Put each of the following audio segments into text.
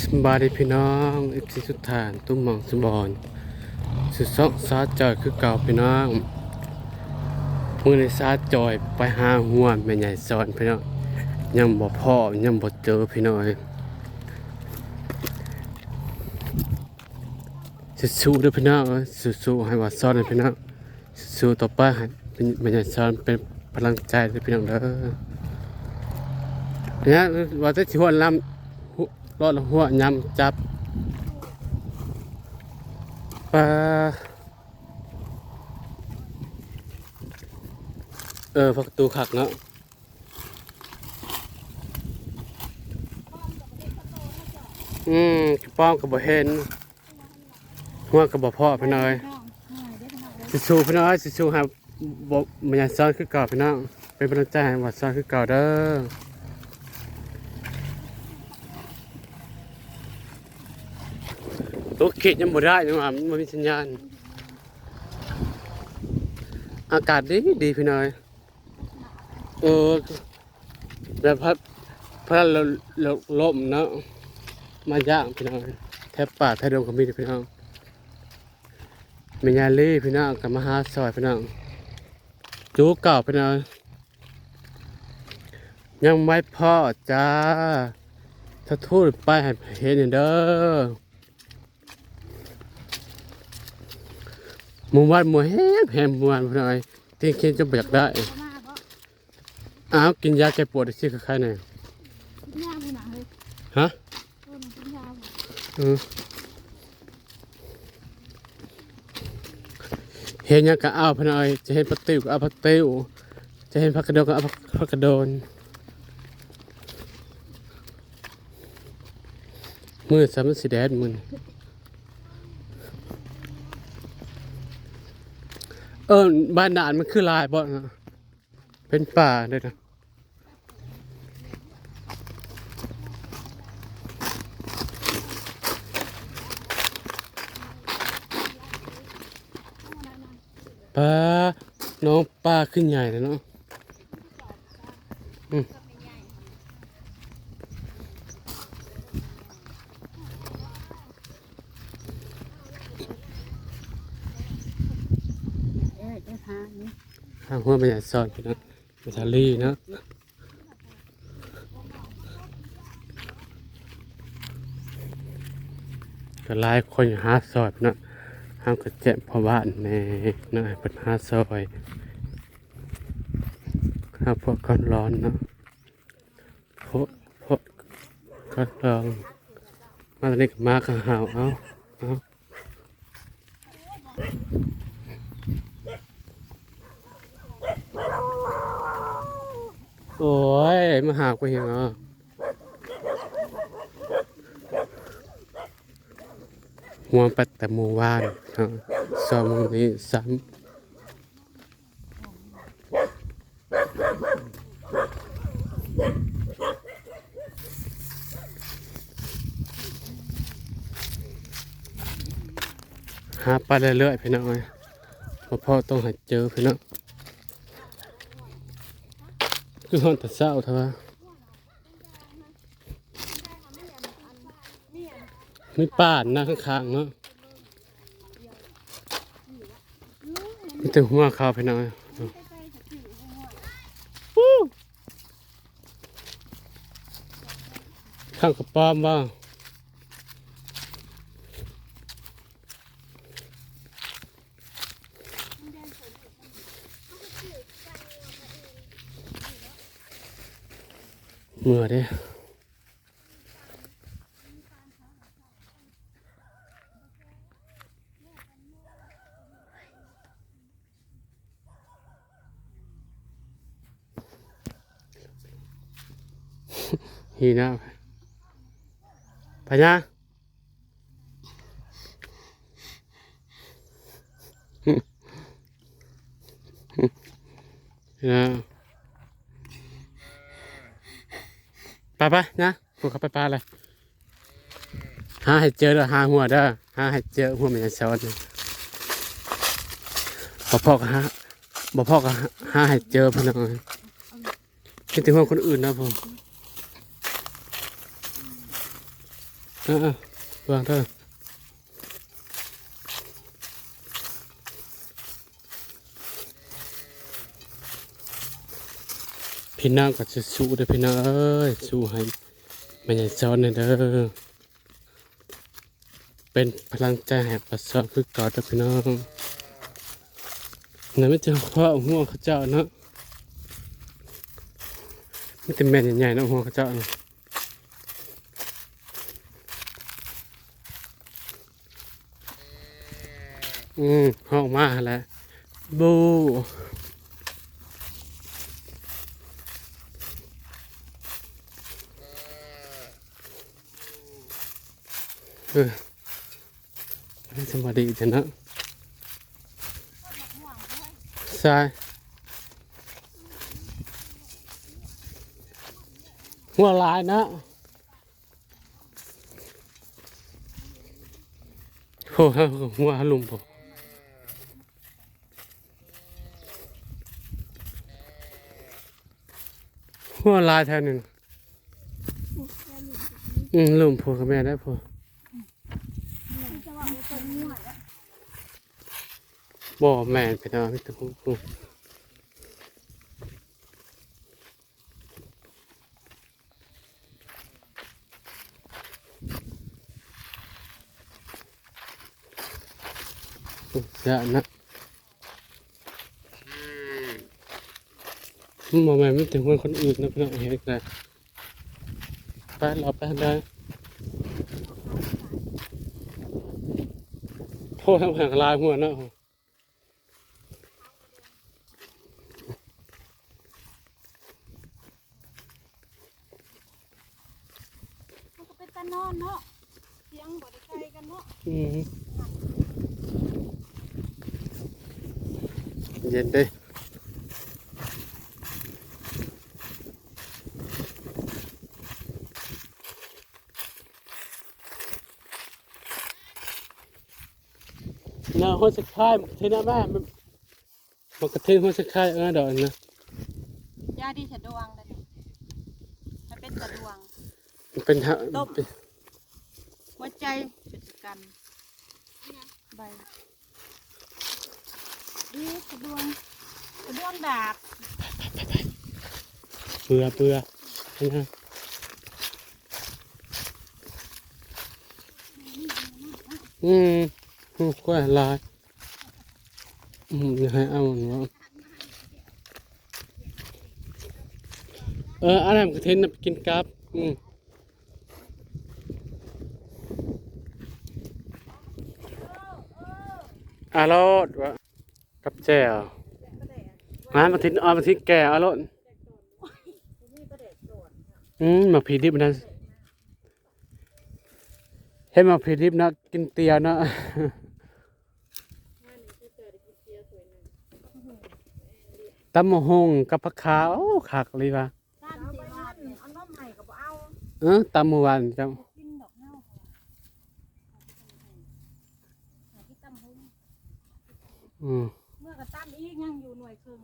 สบายดีพี่น้องเอฟซีสุดฐานตุ้มมองสมบอนสุดซอกซาจอยคือเก่าพี่น้องมือในซาจอยไปหาหัวแม่ใหญ่สอนพี่น้องยังบ่พ่อยังบ่เจอพี่น้องสู้ด้อพี่น้องสู้ๆให้ว่าสอนให้พี่น้องสุดสู้ต่อไปให้แม่ใหญ่สอนเป็นพลังใจให้พี่น้องเด้อเนี่ยว่าจะสิหัวลำ รอดหัวยำจับปลาเออพักตูขักเนาะอืมกระป้อมกับบ่เห็นหัวกับบ่พ่อพี่น้อยสิสูพี่น้อยสิสูครับบ่มันยังซ้อนคือเก่าพี่น้องเป็นกำลังใจให้ว่าซ้อนคือเก่าเด้อ ตัวเขตยังบ่ได้ยังว่ามันมีสัญญาณ อากาศดีดีพี่น้อยเออแบบพัดพัดเราเราลมเนาะมาย่างพี่น้อยแทบป่าแทบดงก็มีเด้อพี่น้องเมียาลีพี่น้องกับมาหาซอยพี่น้องจูเก่าพี่น้องยังไม่พอจ้าถ้าทูดไปให้เห็นเด้อ หมู่บ้านหมู่แห้งแหมหมู่บ้านพี่น้อยที่เคิดจะเบียกได้มาบ่อ้าวกินยาแก้ปวดสิครหน่อยย่างผู้หนาเฮ้ยฮะเห็นยังกะอ้าวพน้อยจะเห็นพักติ้วก็เอาพักติ้วจะเห็นพักกระโดนก็เอาพักพักกระโดนมือสามสีแดดมือ เออบ้านด่านมันคือลายบ่นเป็นป่าเลยนะป้าน้องป้าขึ้นใหญ่เลยเนาะอืม เอ้ยเดี๋ยวหานี่ ทางหัวไมันใหญ่ซอนนาะอิตาลีเนาะก็หลายคนหาซอยเนาะห้ามกระเจ็บพราะบ้านแน่เนาะเป็นหาซอยข้าพวกก้อนร้อนเนาะพวกพวกก้อนร้อนมาตอนนี้ก็มากระหาวเอาเอา โอ้ย มาหากูเห็นเหรอหัวปัดแต่หมู่บ้านสองมือนี้สามหาไปเรื่อยๆพี่น้องเอ้ยเพราะพ่อต้องหาเจอพี่น้อง คือคนแต่เศร้าเถอะวะมีป่านนะข้างๆเนาะมีแต่หัวเขาวไปหน่อยข้างกระป้อมบ้าง เมื่อเด้ฮีนะไปนะนะ ไปไปนะพวกเขาไปปลาเลยหาให้เจอเด้อหาหัวเด้อหาให้เจอหัวมันจะซ้อนบ่พ่อก็หาบ่พ่อก็หาให้เจอพี่น้องคิดถึงหัวคนอื่นนะผมอะอะวางเถอะ พี่น้องก็จะสู้เด้อพี่น้องเอ้ยสู้ให้ไม่ใช่ซ้อนเด้อเป็นพลังใจให้ประสบคือกอนเด้อพี่น้องนั่นไม่เจอพ่อหัวเขาเจ้าเนาะไม่แต่แม่นใหญ่ๆเนาะหัวเขาเจ้าเนาะอืมห้องมาแล้วบู เออไม่สบายดีจังนะใช่หัวลายนะโอ้โหหัวลุมผมหัวลายแทนหนึ่งอืมลืมผัวกับแม่ได้ผัว จะว่าเอาคนมั่วแล้ว บ่แม่นไปนะพี่ตุ๊กจะนะบ่แม่นไม่ถึงคนคนอื่นนะพี่น้องเห็นได้ไปเราไปได้โทษทำแผงลายหัวเนาะ มันก็เป็นตานอนเนาะเสียงบ่ได้ไกลกันเนาะเย็นเด้น่าหัวสะคายมันกระเทนนะแม่มันมันกระเทนหัวสะคายเออดอกนะยาดีฉะดวงเลยมันเป็นฉะดวง เป็นฮะต้ม เป็นหัวใจจุดกันใบดีฉะดวงฉะดวงดาบเปื่อเปื่อนะฮะอืมอืมกล้วยลายอืมอย่าให้เอาหนูเอออะไรมันกระเทนน่ะไปกินกับ อืม อารดวะกับแจ่วอ่ามาทิ้งเอามาทิ้งแก่อารดอืมมาผีดิบนะเห็นมาผีดิบนะกินเตียนะตำมะฮงกับผักขาวโอ้ขักเลยว่ะด้านสีบาทเนี่ยเอาน้ำใหม่กับเอาเออตำเมื่อวานจ้ะ กินดอกเน่าหาที่ตำหุ้ม อืมเมื่อกระตั้มอีกยังอยู่หน่วยครึ่ง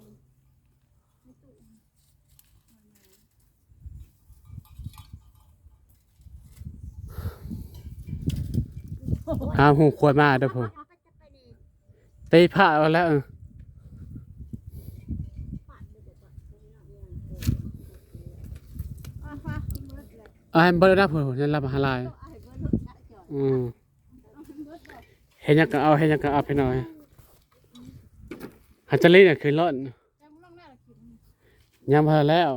หาหูควายมาเด้อพ่อตีผ้าเอาแล้วเอออะฮะเบิดเลยเอาให้เบิร์ดนะพ่อจะรับหาลายเอาให้เบิดเบิดได้เกี่ยวอืมเอาให้เบิดได้เห็นยังก็เอาเห็นยังก็เอาไปหน่อย หันจะลิ้นเนี่ยคือร้อนแต่มึงลองหน้าละกินยังพอแล้ว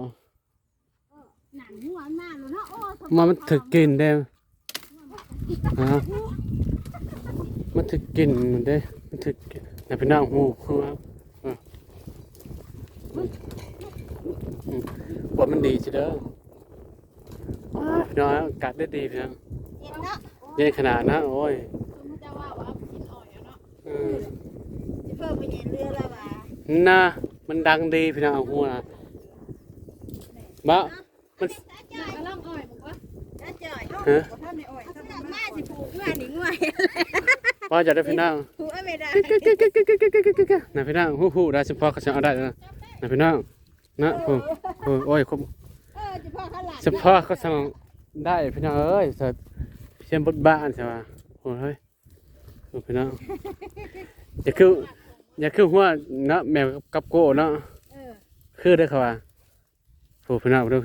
หนังหัวหน้าเลยเนาะโอ้สมันมันถึกกลินเด้อฮะมันถึกกลินเด้อมันถึกกลิ่นไหนเป็นน้าหูหัวอะอืมว่ามันดีสิเด้อว้าพี่น้อยอากาศได้ดีพี่น้องเย็นเนาะเย็นขนาดนะโอ้ยสมมติว่าว่าเอาไปกินอ่อยเอาเนาะเออ จะเพิ่มไปเย็นเรือแล้วว่ะ น่ะมันดังดีพี่น้องหัวนะบ้ามันหนังก็ล่องอ่อยบอกว่าจ่อยฮะท่านในอ้อยท่านมาสิผูกเงื่อนหนิงวยว่าจะได้พี่น้องผูกไม่ได้นะพี่น้องฮู้ฮู้ได้เฉพาะเขาจะเอาได้นะนะพี่น้องนะโอ้โอ้อยครบเออจะพ่อเขาหลังเฉพาะเขาสั่งได้พี่น้องเอ้ยเสร็จเช่นบทบ้านใช่ป่ะโอ้ยพี่น้องอย่าคือ อย่าคือหัวเนาะแมวกับโก้เนาะเออคือได้อเขาว่าโอ้พี่น้องดู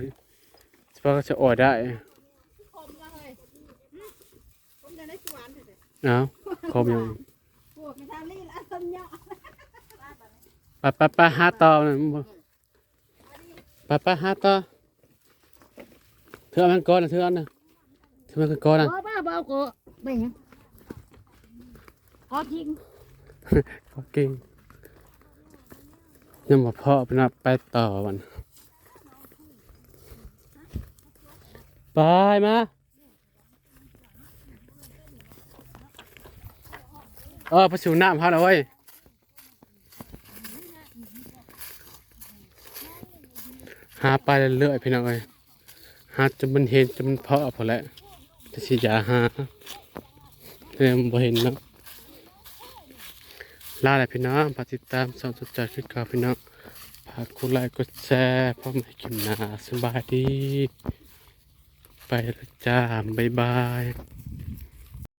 เฉพาะจะออดได้คมละเฮ้ยผมจะได้สวนเถอะเอาคมยังพวกไม่ทำนี่ละต้นเนาะไปไปไปหาต่อนะมึงบ่ไปไปหาต่อเธอเอามันก่อนนะเธอเอานะเธอเอามันก่อนนะบ่บ้าบ่ก็ไม่ยังก็ทิ้ง ก็เก่งยังบ่พอพี่น้องไปต่อวันไปมาเออไปสูน้ำเขาแล้วเว้ยหาไปเรื่อยๆพี่น้องเอ้ยหาจนมันเห็นจนมันเพาะพอแล้วจะสิยาหาเนี่ยมันบ่เห็นเนาะ ลาแหลยพี่น้องฝากติดตามสองสนใจคือเก่าพี่น้องฝากกดไลค์กดแชร์พร้อมให้กินหนาสบายดี ไปแล้วจ้าบ๊ายบาย